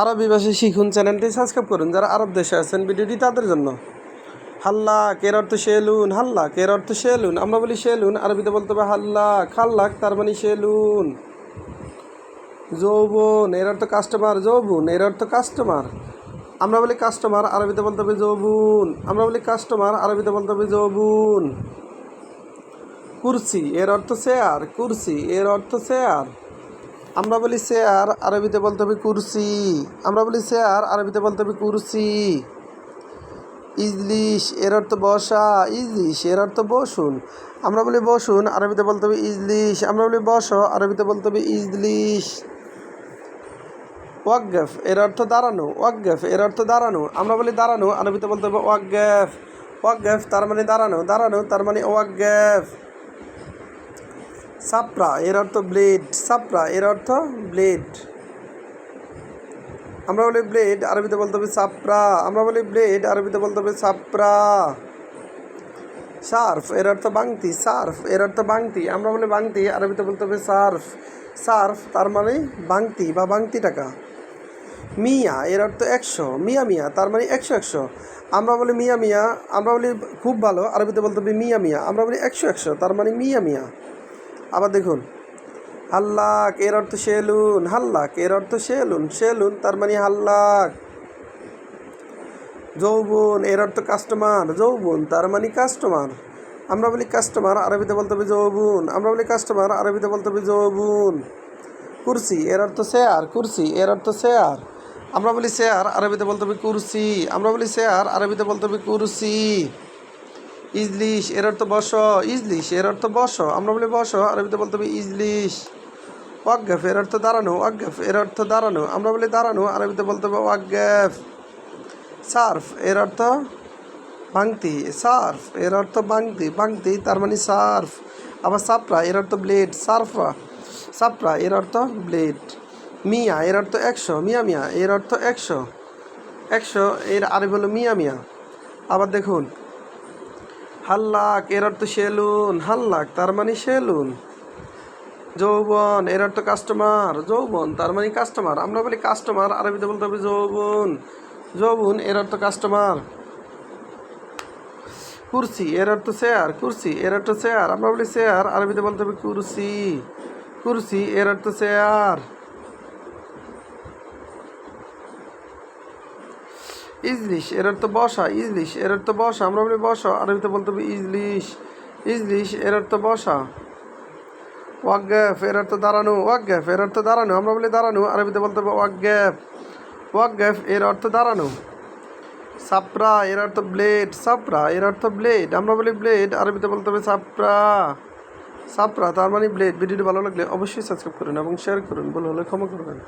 আরবি ভাষায় শিখুন চ্যানেলটি সাবস্ক্রাইব করুন। যারা আরব দেশে আছেন ভিডিওটি তাদের জন্য। হাল্লা, কের অর্থ শেলুন? হাল্লা, কের অর্থ শেলুন? আমরা বলি শেলুন, আরবিতে বলতে হবে হাল্লা, খাল্লাক, তার মানে শেলুন। যৌবন, এর অর্থ কাস্টমার যৌবন, এর অর্থ কাস্টমার আমরা বলি কাস্টমার আরবিতে বলতে হবে যৌবন। আমরা বলি কাস্টমার আরবিতে বলতে হবে যৌবন। কুরসি, এর অর্থ চেয়ার কুরসি, এর অর্থ চেয়ার আমরা বলি চেয়ার আরবিতে বলতে হবে কুরসি। আমরা বলি চেয়ার আরবিতে বলতে হবে কুরসি। ইজলিশ, এর অর্থ বসা। ইজলিশ, এর অর্থ বসুন। আমরা বলি বসুন, আরবিতে বলতে হবে ইজলিশ। আমরা বলি বসো, আরবিতে বলতে হবে ইজলিশ। ওয়াকগেফ এর অর্থ দাঁড়ানো। ওয়াকগেফ এর অর্থ দাঁড়ানো। আমরা বলি দাঁড়ানো, আরবিতে বলতে হবে ওয়াকগেফ ওয়াকগেফ তার মানে দাঁড়ানো। দাঁড়ানো, তার মানে ওয়াকগেফ সাপরা, এর অর্থ ব্লেড, সাপরা, এর অর্থ ব্লেড। আমরা বলি ব্লেড, আরবিতে বলতে হবে সাপরা। আমরা বলি ব্লেড, আরবিতে বলতে হবে সাপরা। সার্ফ, এর অর্থ বাংতি, সার্ফ, এর অর্থ বাংতি। আমরা বলি বাংতি, আরবিতে বলতে হবে সার্ফ। সার্ফ, তার মানে বাংতি বা বাংতি টাকা। মিয়া, এর অর্থ একশো। মিয়া মিয়া, তার মানে একশো একশো। আমরা বলি মিয়া মিয়া, আমরা বলি খুব ভালো, আরবিতে বলতে হবে মিয়া মিয়া। আমরা বলি একশো একশো, তার মানে মিয়া মিয়া। আবার দেখুন, হাল্লাক, এর অর্থ সেলুন, হাল্লাক, এর অর্থ সেলুন সেলুন তার মানে হাল্লাক। যৌবন, এর অর্থ কাস্টমার যৌবন তার মানে কাস্টমার আমরা বলি কাস্টমার আরবিতে বলতে হবে যৌবন। আমরা বলি কাস্টমার আরবিতে বলতে হবে যৌবন। কুরসি, এর অর্থ শেয়ার কুরসি, এর অর্থ শেয়ার আমরা বলি শেয়ার আরবিতে বলতে হবে কুরসি। আমরা বলি শেয়ার আরবিতে বলতে হবে কুরসি। ইজলিশ এর অর্থ বস ইজলিশ এর অর্থ বস আমরা বলি বস আরবিতে বলতে হবে ইজলিশ ওয়াকগ্যাফ এর অর্থ দাঁড়ানো ওয়াকগ্যাফ এর অর্থ দাঁড়ানো আমরা বলি দাঁড়ানো আরবিতে বলতে হবে ওয়াকগ্যাফ সার্ফ এর অর্থ ভাঙতি সার্ফ এর অর্থ ভাঙতি ভাঙতি তার মানে সার্ফ আবার সাপরা এর অর্থ ব্লেড সার্ফা সাপরা এর অর্থ ব্লেড মিয়া এর অর্থ একশো মিয়া মিয়া এর অর্থ একশো একশো এর আরবি হলো মিয়া মিয়া আবার দেখুন হাল্লাক, এর অর্থ সেলুন। হাল্লাক, তার মানে সেলুন। যৌবন, এর অর্থ কাস্টমার যৌবন, তার মানে কাস্টমার আমরা বলি কাস্টমার আরবিতে বলতে হবে যৌবন। যৌবন, এর অর্থ কাস্টমার কুরসি, এর অর্থ চেয়ার কুরসি, এর অর্থ চেয়ার আমরা বলি চেয়ার আরবিতে বলতে হবে কুরসি। কুরসি, এর অর্থ চেয়ার ইজলিশ এর অর্থ বসা, ইজলিশ এর অর্থ বসা, আমরা বলি বসা, আরবিতে বলতে হবে ইজলিশ ইজলিশ এর অর্থ বসা। ওয়াকগ্যাফ এর অর্থ দাঁড়ানো ওয়াকগ্যাফ এর অর্থ দাঁড়ানো, আমরা বলি দাঁড়ানো, আরবিতে বলতে হবে ওয়াকগ্যাফ ওয়াকগ্যাফ এর অর্থ দাঁড়ানো। সাপরা, এর অর্থ ব্লেড সাপরা, এর অর্থ ব্লেড আমরা বলি ব্লেড আরবিতে বলতে হবে সাপরা। সাপরা, তার মানে ব্লেড ভিডিওটি ভালো লাগলে অবশ্যই সাবস্ক্রাইব করুন এবং শেয়ার করুন, ভুল হলে ক্ষমা করবেন।